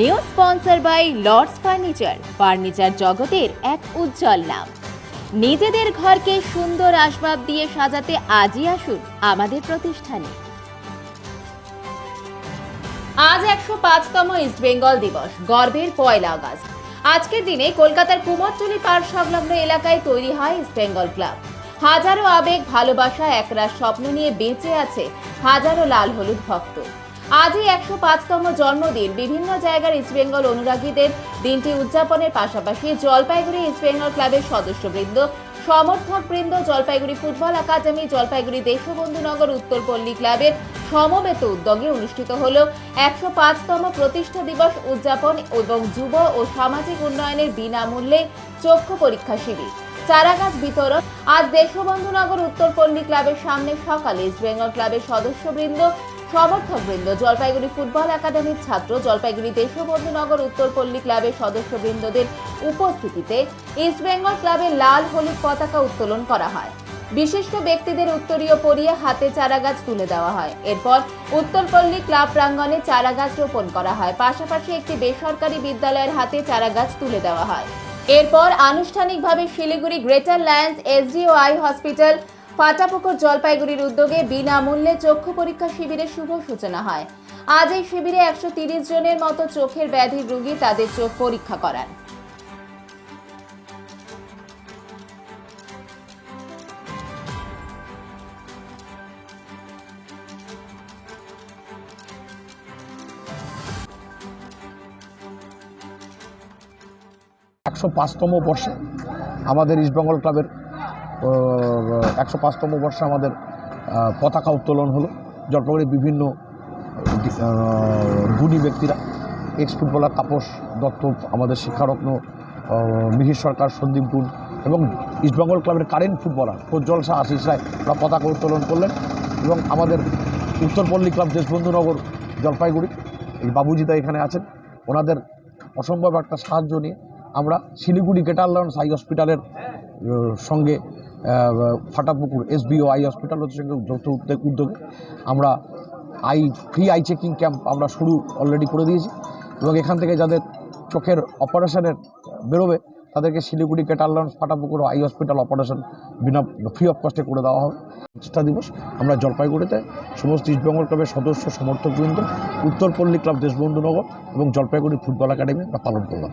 New sponsor by Lords furniture furniture জগতের এক উজ্জ্বল নাম। নিজেদের ঘরকে সুন্দর আসবাব দিয়ে সাজাতে আজই আসুন আমাদের প্রতিষ্ঠানে। আজ একশো পাঁচতম ইস্ট বেঙ্গল দিবস, গর্বের পয়লা আগস্ট। আজকের দিনে কলকাতার কুমোরটুলি পার্ক সংলগ্ন এলাকায় তৈরি হয় ইস্ট বেঙ্গল ক্লাব হাজারো আবেগ, ভালোবাসা, একরাশ স্বপ্ন নিয়ে বেঁচে আছে হাজারো লাল হলুদ ভক্ত। আজই একশো পাঁচতম জন্মদিন। বিভিন্ন জায়গার ইস্টবেঙ্গল অনুরাগীদের দিনটি উদযাপনের পাশাপাশি জলপাইগুড়ি ইস্টবেঙ্গল ক্লাবের সদস্যবৃন্দ, সমর্থকবৃন্দ, জলপাইগুড়ি ফুটবল একাডেমি, জলপাইগুড়ি দেশবন্ধুনগর, উত্তরপল্লী ক্লাবের সমবেত উদ্যোগে অনুষ্ঠিত হল একশো পাঁচতম প্রতিষ্ঠা দিবস উদযাপন এবং যুব ও সামাজিক উন্নয়নের বিনামূল্যে চক্ষু পরীক্ষা শিবির। চারাগাছ বিতরণ, আজ দেশবন্ধুনগর, উত্তরপল্লী ক্লাবের সামনে সকালে ইস্টবেঙ্গল ক্লাবের সদস্যবৃন্দ সমর্থকবৃন্দ, জলপাইগুড়ি ফুটবল একাডেমির ছাত্র, জলপাইগুড়ি দেশবন্ধু দেশবন্ধুনগর উত্তরপল্লী ক্লাবের সদস্যবৃন্দদের উপস্থিতিতে ইস্টবেঙ্গল ক্লাবের লাল হলুদ পতাকা উত্তোলন করা হয়। বিশিষ্ট ব্যক্তিদের উত্তরীয় পরিয়ে হাতে চারাগাছ তুলে দেওয়া হয়। এরপর উত্তরপল্লী ক্লাব প্রাঙ্গণে চারাগাছ রোপণ করা হয়। পাশাপাশি একটি বেসরকারি বিদ্যালয়ের হাতে চারাগাছ তুলে দেওয়া হয়। এরপর আনুষ্ঠানিকভাবে Siliguri greater lions SDO eye hospital Fatapukur জলপাইগুড়ির উদ্যোগে বিনামূল্যে চক্ষু পরীক্ষা শিবিরের শুভ সূচনা হয়। আজ এই শিবিরে একশো জনের মতো চোখের ব্যাধির রোগী তাদের চোখ পরীক্ষা করান। একশো পাঁচতম বর্ষে আমাদের ইস্টবেঙ্গল ক্লাবের একশো পাঁচতম বর্ষে আমাদের পতাকা উত্তোলন হলো। জলপাইগুড়ির বিভিন্ন গুণী ব্যক্তিরা এক্স ফুটবলার তাপস দত্ত, আমাদের শিক্ষারত্ন মিহির সরকার, সন্দীপ গুণ এবং ইস্টবেঙ্গল ক্লাবের কারেন্ট ফুটবলার প্রজ্জ্বল শাহ আশিস রায় ওরা পতাকা উত্তোলন করলেন এবং আমাদের উত্তরপল্লী ক্লাব দেশবন্ধুনগর, জলপাইগুড়ি, এই বাবুজিদা এখানে আছেন। ওনাদের অসম্ভব একটা সাহায্য নিয়ে আমরা শিলিগুড়ি গেটার লন্স আই হসপিটালের সঙ্গে ফাটাপুকুর এসবিও আই হসপিটাল সঙ্গে যৌথ উদ্যোগ উদ্যোগে। আমরা eye free eye checking camp আমরা শুরু অলরেডি করে দিয়েছি এবং এখান থেকে যাদের চোখের অপারেশনের বেরোবে, তাদেরকে Siliguri greater lions Fatapukur eye hospital operation Veena free of কস্টে করে দেওয়া হবে। প্রতিষ্ঠা দিবস আমরা জলপাইগুড়িতে সমস্ত ইস্টবেঙ্গল ক্লাবের সদস্য সমর্থকবৃন্দ উত্তরপল্লী ক্লাব দেশবন্ধুনগর এবং জলপাইগুড়ি ফুটবল একাডেমি আমরা পালন করলাম।